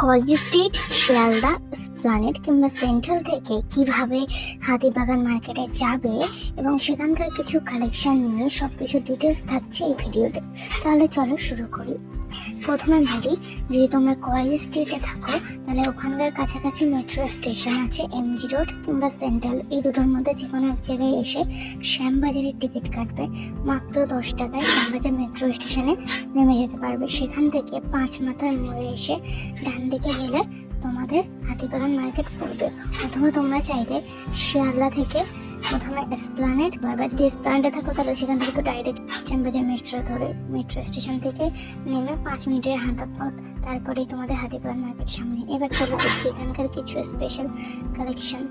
College street Sealdah স্প্লানেট কিংবা central থেকে কীভাবে হাতিবাগান মার্কেটে যাবে এবং সেখানকার কিছু কালেকশন নিয়ে সব কিছু ডিটেলস থাকছে এই ভিডিওতে তাহলে চলো শুরু করি। প্রথমে বলি যদি তোমরা কলেজ স্ট্রিটে থাকো, তাহলে ওখানকার কাছাকাছি মেট্রো স্টেশন আছে এমজি রোড কিংবা সেন্ট্রাল এই দুটোর মধ্যে যে কোনো এক জায়গায় এসে শ্যামবাজারের টিকিট কাটবে। মাত্র দশ টাকায় শ্যামবাজার মেট্রো স্টেশনে নেমে যেতে পারবে। সেখান থেকে পাঁচ মাথার মোড়ে এসে ডান দিকে গেলে তোমাদের হাতিবাগান মার্কেট পড়বে। অথবা তোমরা চাইলে শিয়ালদা থেকে প্রথমে এসপ্লানেট বা যদি এসপ্লানেটে থাকো, তাহলে সেখান থেকে তো ডাইরেক্ট শ্যামবাজার মেট্রো ধরে মেট্রো স্টেশন থেকে নেমে পাঁচ মিনিটের হাঁটা পথ তারপরেই তোমাদের হাতিবাগান মার্কেট সামনে। এবার চলো দেখি এখানকার কিছু স্পেশাল কালেকশন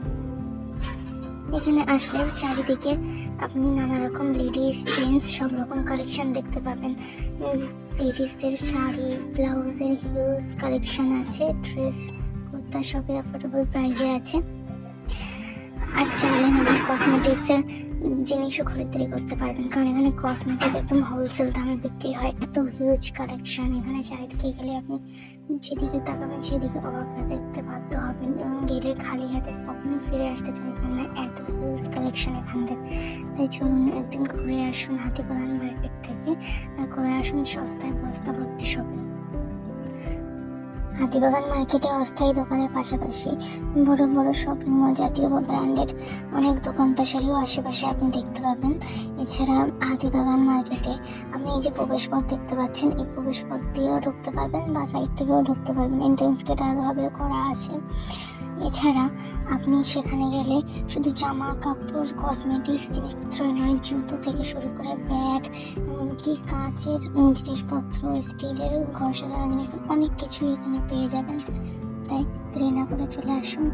এখানে আসলে চারিদিকে আপনি নানা রকম লেডিস জেন্টস সব রকম কালেকশন দেখতে পাবেন। লেডিসদের শাড়ি ব্লাউজের হিউজ কালেকশন আছে ড্রেস কুর্তা সবই অ্যাফোর্ডেবল প্রাইসে আছে। আর চাইলে নাকি কসমেটিক্সের জিনিসও খরিদারি করতে পারবেন। কারণ এখানে কসমেটিক একদম হোলসেল দামে বিক্রি হয়। এত হিউজ কালেকশন এখানে চারিদিকে গেলে আপনি যেদিকে তাকাবেন সেদিকে অবাক হয়ে দেখতে বাধ্য হবেন এবং গেলে খালি হাতে কখনোই ফিরে আসতে চাইবেন না। এত হিউজ কালেকশন এখান থেকে তাই চলুন একদিন ঘুরে আসুন হাতি প্রধান মার্কেট থেকে। আর করে আসুন সস্তায় বস্তা ভর্তি শপিং হাতিবাগান মার্কেটে অস্থায়ী দোকানের পাশাপাশি বড় বড় শপিং মল জাতীয় বা ব্র্যান্ডেড অনেক দোকান পেশারিও আশেপাশে আপনি দেখতে পাবেন। এছাড়া হাতিবাগান মার্কেটে আপনি এই যে প্রবেশ পথ দেখতে পাচ্ছেন, এই প্রবেশ পথ দিয়েও ঢুকতে পারবেন বা সাইড থেকেও ঢুকতে পারবেন। এন্ট্রেন্স গেট আলাদাভাবে করা আছে। এছাড়া আপনি সেখানে গেলে শুধু জামা কাপড় কসমেটিক্স জিনিসপত্র নয়, জুতো থেকে শুরু করে ব্যাগ এমনকি কাঁচের জিনিসপত্র, স্টিলের ঘর সাজানো জিনিসপত্র, অনেক কিছুই এখানে পেয়ে যাবেন। তাই দেরি করে চলে আসুন।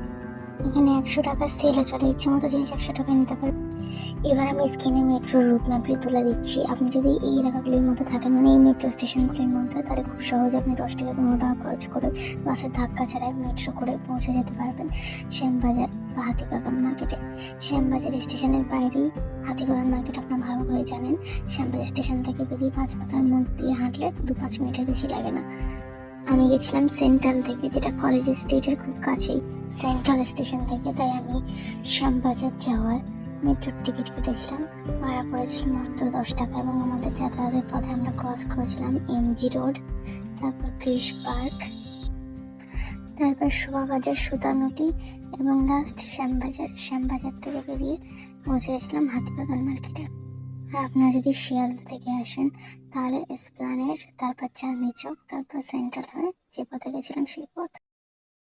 এখানে একশো টাকা সেলও চলে। ইচ্ছে মতো জিনিস একশো টাকা নিতে পারবেন এবার আমি স্ক্রিনে মেট্রো রুট ম্যাপটি তুলে দিচ্ছি। আপনি যদি এই এলাকাগুলির মধ্যে থাকেন মানে এই মেট্রো স্টেশনগুলির মধ্যে, তাহলে খুব সহজে আপনি দশ টাকা পনেরো টাকা খরচ করে বাসের ধাক্কা ছাড়াই মেট্রো করে পৌঁছে যেতে পারবেন শ্যামবাজার বা হাতিবাগান মার্কেটে শ্যামবাজার স্টেশনের বাইরেই হাতিবাগান মার্কেট আপনার ভালো করে জানেন। শ্যামবাজার স্টেশন থেকে বেরিয়ে পাঁচ পাতার মোড় দিয়ে হাঁটলে দু পাঁচ মিনিটের বেশি লাগে না। আমি গেছিলাম সেন্ট্রাল থেকে, যেটা কলেজ স্ট্রিটের খুব কাছেই, সেন্ট্রাল স্টেশন থেকে। তাই আমি শ্যামবাজার যাওয়ার মেট্রোর টিকিট কেটেছিলাম। ভাড়া পড়েছিল মাত্র দশ টাকা এবং আমাদের যাতায়াতের পথে আমরা ক্রস করেছিলাম এমজি রোড তারপর ক্রিশ পার্ক তারপর শোভাবাজার সুতানুটি এবং লাস্ট শ্যামবাজার শ্যামবাজার থেকে বেরিয়ে পৌঁছে গেছিলাম হাতিবাগান মার্কেটে আর আপনারা যদি শিয়ালদা থেকে আসেন, তাহলে এসপ্লানেট তারপর চাঁদনি চক, তারপর সেন্ট্রাল হয়ে যে পথে গেছিলাম সেই পথ।